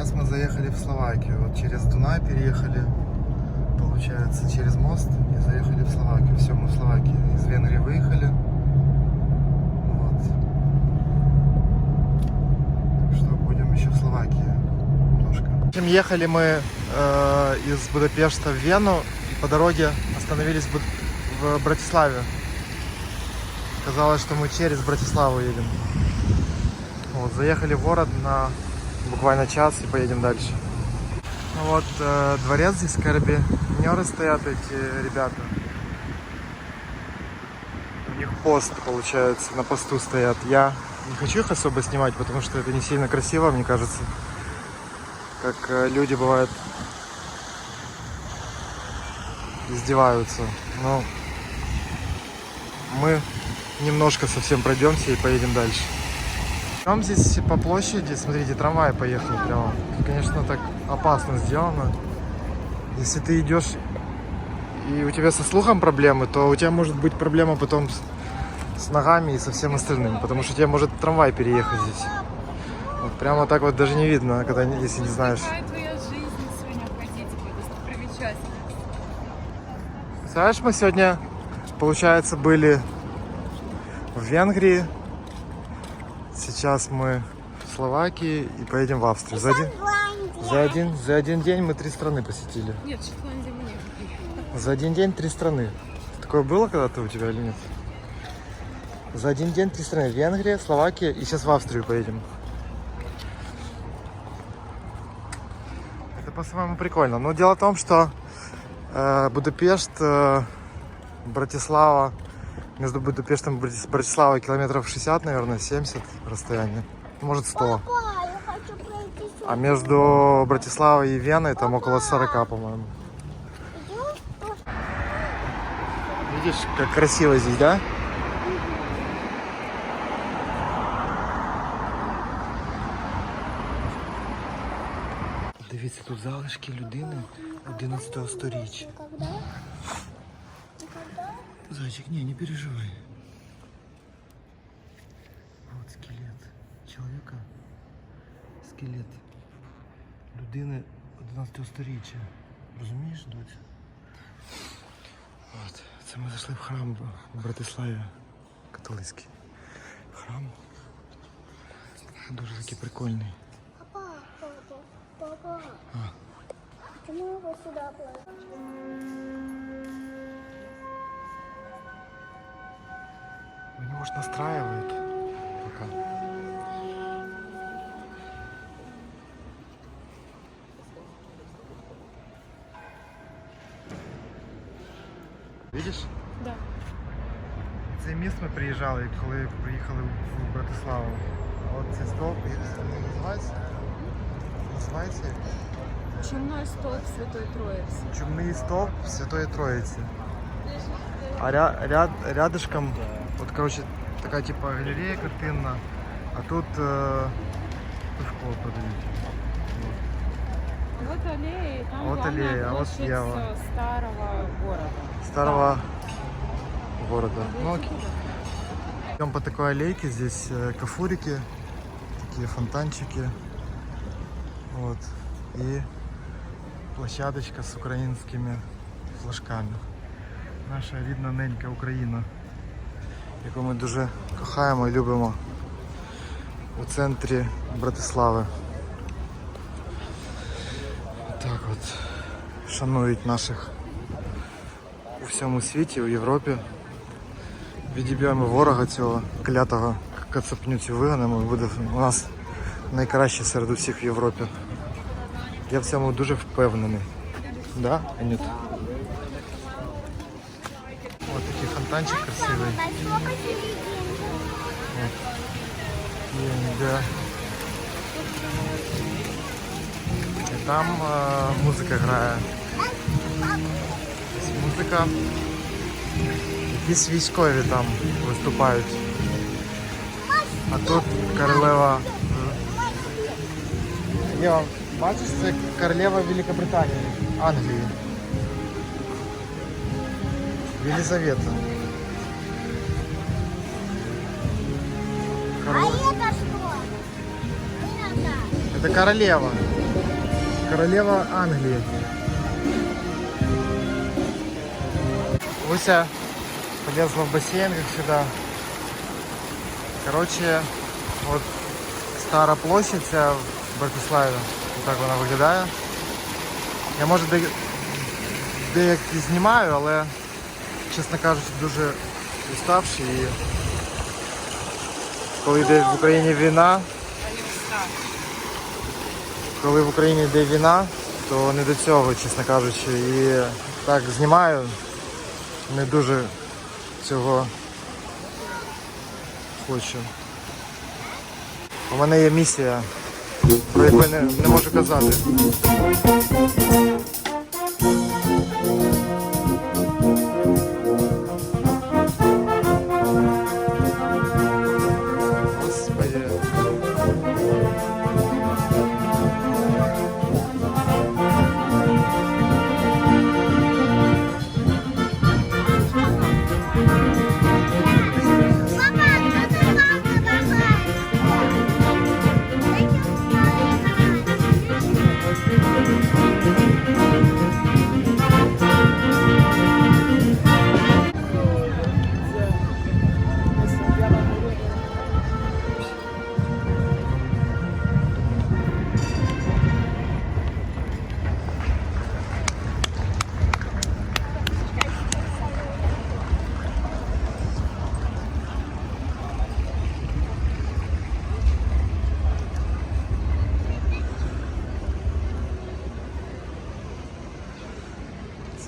Сейчас мы заехали в Словакию. Вот через Дунай переехали, получается, через мост и заехали в Словакию. Все, мы в Словакии. Из Венгрии выехали. Вот. Что будем еще в Словакии немножко. Общем, ехали мы э, из Будапешта в Вену и по дороге остановились в, в Братиславе. Казалось, что мы через Братиславу едем. Вот, заехали в город на буквально час и поедем дальше. Ну вот э, дворец здесь, карабинеры стоят эти ребята. У них пост, получается, на посту стоят. Я не хочу их особо снимать, потому что это не сильно красиво, мне кажется. Как э, люди бывают издеваются. Но мы немножко совсем пройдемся и поедем дальше. Там здесь по площади, смотрите, трамвай поехал прямо. Конечно, так опасно сделано. Если ты идешь и у тебя со слухом проблемы, то у тебя может быть проблема потом с, с ногами и со всем остальным, потому что тебе может трамвай переехать здесь. Вот прямо так вот даже не видно, когда если не знаешь. Знаешь, мы сегодня, получается, были в Венгрии. Сейчас мы в Словакии и поедем в Австрию. За один, за один, за один день мы три страны посетили. Нет, в Шотландии мы не были. За один день три страны. Такое было когда-то у тебя или нет? За один день три страны. Венгрия, Словакия и сейчас в Австрию поедем. Это по-своему прикольно. Но дело в том, что э, Будапешт, э, Братислава, между Будапештом и Брати- Братиславой километров 60, наверное, 70 расстояние. Может 100. Папа, я хочу пройти сюда. А между Братиславой и Веной там около 40, по-моему. Видишь, как красиво здесь, да? Дивіться, тут залишки людини 11 сторіччя. Когда? Когда? Зайчик, не, не переживай. Вот скелет человека. Скелет людини 11 сторіччя. Розумієш, доця? От. Це ми зайшли в храм в Братиславі. Католицький. Храм. Дуже такий прикольний. Папа, папа, папа. А. Почему его сюда положили? может, настраивают пока. Видиш? Да. Це міст ми приїжджали, коли приїхали в Братиславу. А от цей стовп, як він називається? Називається як? Чумной столб Святой Троицы. Чумний стовп Святої Троїці. А ря- ряд, рядышком, от, короче, така типа галерея картинна, а тут е, пивко продають. Вот аллея, и там Вот аллея, а вот площадь Ева. э, старого города. Старого города. Ну, окей. Идем по такой аллейке, здесь э, кафурики, такие фонтанчики. Вот. И площадочка с украинскими флажками. Наша рідна ненька Україна, яку ми дуже кохаємо і любимо у центрі Братислави. Так от шанують наших у всьому світі, у Європі. Відіб'ємо ворога цього клятого кацапню цю вигонимо і буде у нас найкраще серед усіх в Європі. Я в цьому дуже впевнений. Да, Анют? Ось такий фонтанчик красивий. Насколько серединка? Є, да. І там е, музика грає. Ось Музика. Якісь військові там виступають. А тут королева. Єва, бачиш, це королева Великобританії, Англії. Єлизавета. А Королева. это что? Не надо. Это королева. Королева Англии. Уся полезла в бассейн, как всегда. Короче, от стара площадь ця в Братиславі. Так вона виглядає. Я може де, деякі знімаю, але, чесно кажучи, дуже уставший і коли йде в Україні війна, коли в Україні йде війна, то не до цього, чесно кажучи. І так знімаю, не дуже цього хочу. У мене є місія, про яку я не, не можу казати.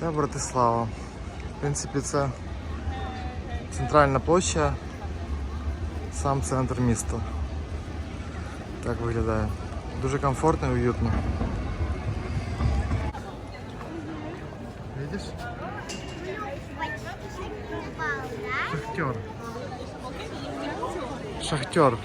Це Братислава. В принципі, це центральна площа, сам центр міста. Так виглядає. Дуже комфортно і уютно. Видиш? Шахтер. Шахтер.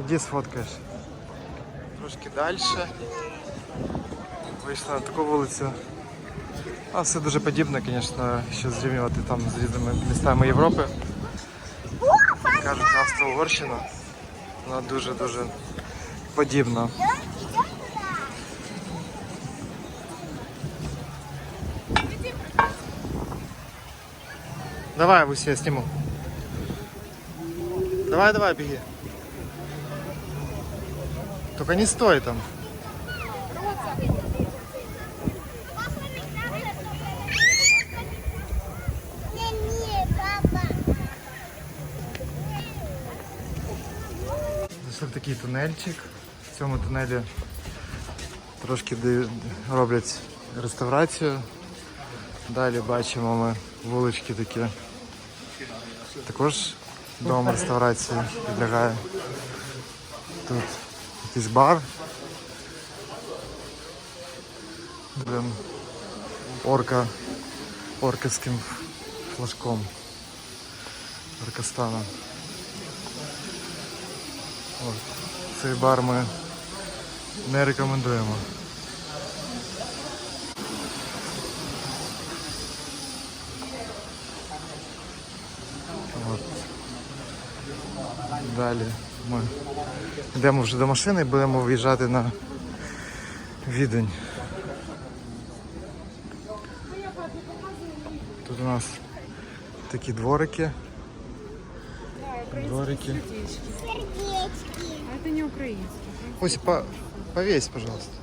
Іди сфоткаєш. Трошки далі. Вийшла на таку вулицю. А все дуже подібне, звісно, що зрівнювати там з різними містами Європи. Кажуть, Австро-Угорщина. Вона дуже-дуже подібна. Давай, Вуся, я сниму. Давай, давай, беги. Только не стой там. Зайшли в такий тунельчик. В цьому тунелі трошки роблять реставрацію. Далі бачимо ми вулички такі. Також дом реставрації підлягає. Тут якийсь бар. Блин, орка орківським флажком. Оркостаном. От. Цей бар ми не рекомендуємо. Далі ми йдемо вже до машини і будемо виїжджати на відень. Тут у нас такі дворики. Дворики. Сердечки. А это не украинский. Ось по, повесь, пожалуйста.